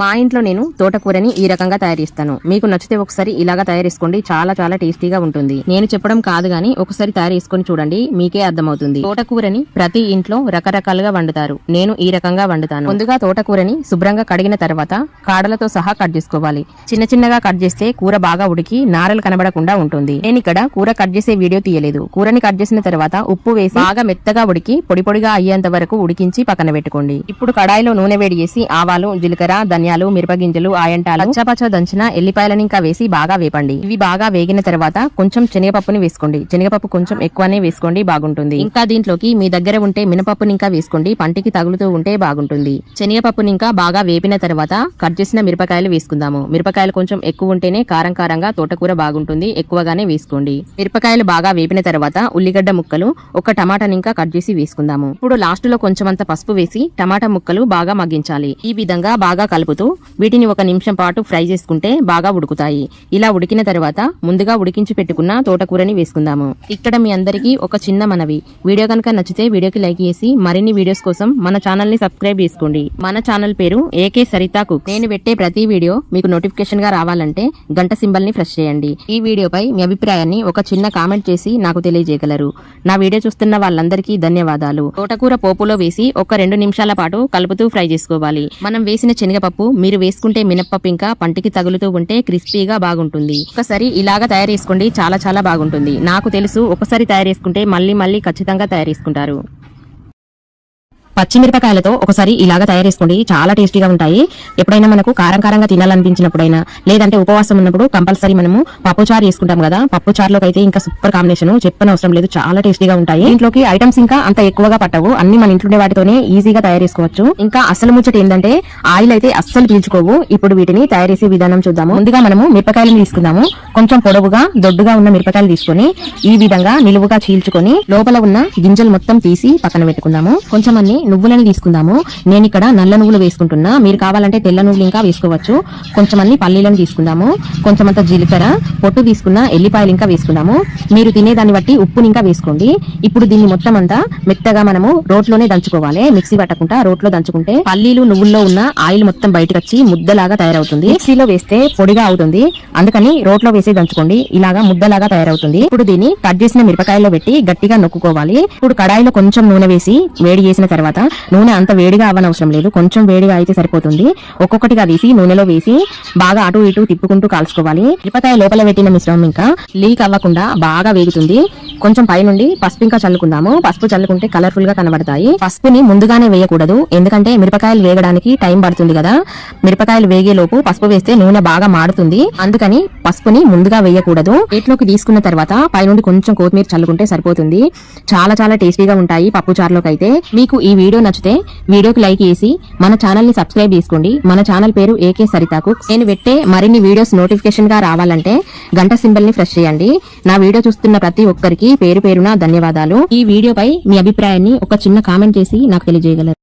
మా ఇంట్లో నేను తోటకూరని ఈ రకంగా తయారు చేస్తాను. మీకు నచ్చితే ఒకసారి ఇలాగా తయారు చేసుకోండి. చాలా చాలా టేస్టీగా ఉంటుంది. నేను చెప్పడం కాదు గాని ఒకసారి తయారు చేసుకొని చూడండి. మీకే అర్థమవుతుంది. తోటకూరని ప్రతి ఇంట్లో రకరకాలుగా వండుతారు. నేను ఈ రకంగా వండుతాను. ముందుగా తోటకూరని శుభ్రంగా కడిగిన తర్వాత కాడలతో సహా కట్ చేసుకోవాలి. చిన్న చిన్నగా కట్ చేస్తే కూర బాగా ఉడికి నారలు కనబడకుండా ఉంటుంది. నేను ఇక్కడ కూర కట్ చేసే వీడియో తీయలేదు. కూరని కట్ చేసిన తర్వాత ఉప్పు వేసి బాగా మెత్తగా ఉడికి పొడి పొడిగా అయ్యేంత వరకు ఉడికించి పక్కన పెట్టుకోండి. ఇప్పుడు కడాయిలో నూనె వేడి చేసి ఆవాలు జీలకర్ర ధనియాలు మిరపగింజలు ఆయంటాలు పచ్చపచ్చ దంచిన ఎల్లిపాయలను ఇంకా వేసి బాగా వేపండి. ఇవి బాగా వేగిన తర్వాత కొంచెం శనగపప్పుని వేసుకోండి. శనగపప్పు కొంచెం ఎక్కువనే వేసుకోండి బాగుంటుంది. ఇంకా దీంట్లోకి మీ దగ్గర ఉంటే మినపప్పుని ఇంకా వేసుకోండి. పంటికి తగులుతూ ఉంటే బాగుంటుంది. శనగపప్పుని ఇంకా బాగా వేపిన తర్వాత కట్ చేసిన మిరపకాయలు వేసుకుందాము. మిరపకాయలు కొంచెం ఎక్కువ ఉంటేనే కారం కారంగా తోటకూర బాగుంటుంది. ఎక్కువగానే వేసుకోండి. మిరపకాయలు బాగా వేపిన తర్వాత ఉల్లిగడ్డ ముక్కలు ఒక టమాటాని ఇంకా కట్ చేసి వేసుకుందాము. ఇప్పుడు లాస్ట్లో కొంచెం అంత పసుపు వేసి టమాటా ముక్కలు బాగా మగ్గించాలి. ఈ విధంగా బాగా కలుపు కలుపుతూ వీటిని ఒక నిమిషం పాటు ఫ్రై చేసుకుంటే బాగా ఉడుకుతాయి. ఇలా ఉడికిన తర్వాత ముందుగా ఉడికించి పెట్టుకున్న తోటకూరని వేసుకుందాము. ఇక్కడ మీ అందరికీ ఒక చిన్న మనవి. వీడియో కనుక నచ్చితే వీడియోకి లైక్ చేసి మరిన్ని వీడియోస్ కోసం మన ఛానల్ని సబ్స్క్రైబ్ చేసుకోండి. మన ఛానల్ పేరు ఏకే సరితా కుక్ నేను పెట్టే ప్రతి వీడియో మీకు నోటిఫికేషన్గా రావాలంటే గంట సింబల్ని చేయండి. ఈ వీడియోపై మీ అభిప్రాయాన్ని ఒక చిన్న కామెంట్ చేసి నాకు తెలియజేయగలరు. నా వీడియో చూస్తున్న వాళ్ళందరికీ ధన్యవాదాలు. తోటకూర పోపులో వేసి ఒక రెండు నిమిషాల పాటు కలుపుతూ ఫ్రై చేసుకోవాలి. మనం వేసిన శనగపప్పు మీరు వేసుకుంటే మినప్పప్పు ఇంకా పంటికి తగులుతూ ఉంటే క్రిస్పీగా బాగుంటుంది. ఒకసారి ఇలాగా తయారు చేసుకోండి చాలా చాలా బాగుంటుంది. నాకు తెలుసు ఒకసారి తయారు చేసుకుంటే మళ్ళీ మళ్ళీ ఖచ్చితంగా తయారు చేసుకుంటారు. పచ్చిమిరపకాయలతో ఒకసారి ఇలాగా తయారు చేసుకోండి. చాలా టేస్టీగా ఉంటాయి. ఎప్పుడైనా మనకు కారం కారంగా తినాలనిపించినప్పుడైనా లేదంటే ఉపవాసం ఉన్నప్పుడు కంపల్సరీ మనము పప్పు చారు చేసుకుంటాం కదా. పప్పు చారులోకి అయితే ఇంకా సూపర్ కాంబినేషన్ చెప్పనవసరం లేదు. చాలా టేస్టీగా ఉంటాయి. ఇంట్లోకి ఐటమ్స్ ఇంకా అంత ఎక్కువగా పట్టవు. అన్ని మన ఇంట్లో ఉండే వాటితోనే ఈజీగా తయారు చేసుకోవచ్చు. ఇంకా అసలు ముచ్చట ఏంటంటే ఆయిల్ అయితే అస్సలు పీల్చుకోవు. ఇప్పుడు వీటిని తయారు చేసే విధానం చూద్దాము. ముందుగా మనము మిరపకాయలను తీసుకుందాము. కొంచెం పొడవుగా దొడ్డుగా ఉన్న మిరపకాయలు తీసుకొని ఈ విధంగా నిలువుగా చీల్చుకొని లోపల ఉన్న గింజలు మొత్తం తీసి పక్కన పెట్టుకుందాము. కొంచెం అన్ని నువ్వులని తీసుకుందాము. నేను ఇక్కడ నల్ల నువ్వులు వేసుకుంటున్నా. మీరు కావాలంటే తెల్ల నువ్వులు ఇంకా వేసుకోవచ్చు. కొంచెం పల్లీలను తీసుకుందాము. కొంచెం అంత జీలకర్ర పొట్టు తీసుకున్న ఎల్లిపాయలు ఇంకా వేసుకుందాము. మీరు తినేదాన్ని బట్టి ఉప్పుని ఇంకా వేసుకోండి. ఇప్పుడు దీన్ని మొత్తం అంతా మెత్తగా మనము రోట్లోనే దంచుకోవాలి. మిక్సీ పట్టకుండా రోట్లో దంచుకుంటే పల్లీలు నువ్వుల్లో ఉన్న ఆయిల్ మొత్తం బయటకు వచ్చి ముద్దలాగా తయారవుతుంది. మిక్సీలో వేస్తే పొడిగా అవుతుంది. అందుకని రోట్లో వేసి దంచుకోండి. ఇలాగా ముద్దలాగా తయారవుతుంది. ఇప్పుడు దీన్ని కట్ చేసిన మిరపకాయలో పెట్టి గట్టిగా నొక్కుకోవాలి. ఇప్పుడు కడాయిలో కొంచెం నూనె వేసి వేడి చేసిన తర్వాత నూనె అంత వేడిగా అవ్వనవసరం లేదు. కొంచెం వేడిగా అయితే సరిపోతుంది. ఒక్కొక్కటిగా తీసి నూనెలో వేసి బాగా అటు ఇటు తిప్పుకుంటూ కాల్చుకోవాలి. మిరపకాయ లోపల పెట్టిన మిశ్రమం ఇంకా లీక్ అవ్వకుండా బాగా వేగుతుంది. కొంచెం పైనుండి పసుపు ఇంకా చల్లుకుందాము. పసుపు చల్లుకుంటే కలర్ఫుల్గా కనబడతాయి. పసుపుని ముందుగానే వేయకూడదు. ఎందుకంటే మిరపకాయలు వేగడానికి టైం పడుతుంది కదా. మిరపకాయలు వేగే లోపు పసుపు వేస్తే నూనె బాగా మాడుతుంది. అందుకని పసుపుని ముందుగా వేయకూడదు. ప్లేట్లోకి తీసుకున్న తర్వాత పైనుండి కొంచెం కొత్తిమీర చల్లుకుంటే సరిపోతుంది. చాలా చాలా టేస్టీగా ఉంటాయి పప్పు చారులోకి అయితే మీకు ఈ వీడియో నచ్చితే వీడియోకి లైక్ చేసి మన ఛానల్ని సబ్స్క్రైబ్ చేసుకోండి. మన ఛానల్ పేరు ఏకే సరితాకు నేను పెట్టే మరిన్ని వీడియోస్ నోటిఫికేషన్గా రావాలంటే గంట సింబల్ని ఫ్రెష్ చేయండి. నా వీడియో చూస్తున్న ప్రతి ఒక్కరికి పేరు పేరున ధన్యవాదాలు. ఈ వీడియోపై మీ అభిప్రాయాన్ని ఒక చిన్న కామెంట్ చేసి నాకు తెలియజేయగలరు.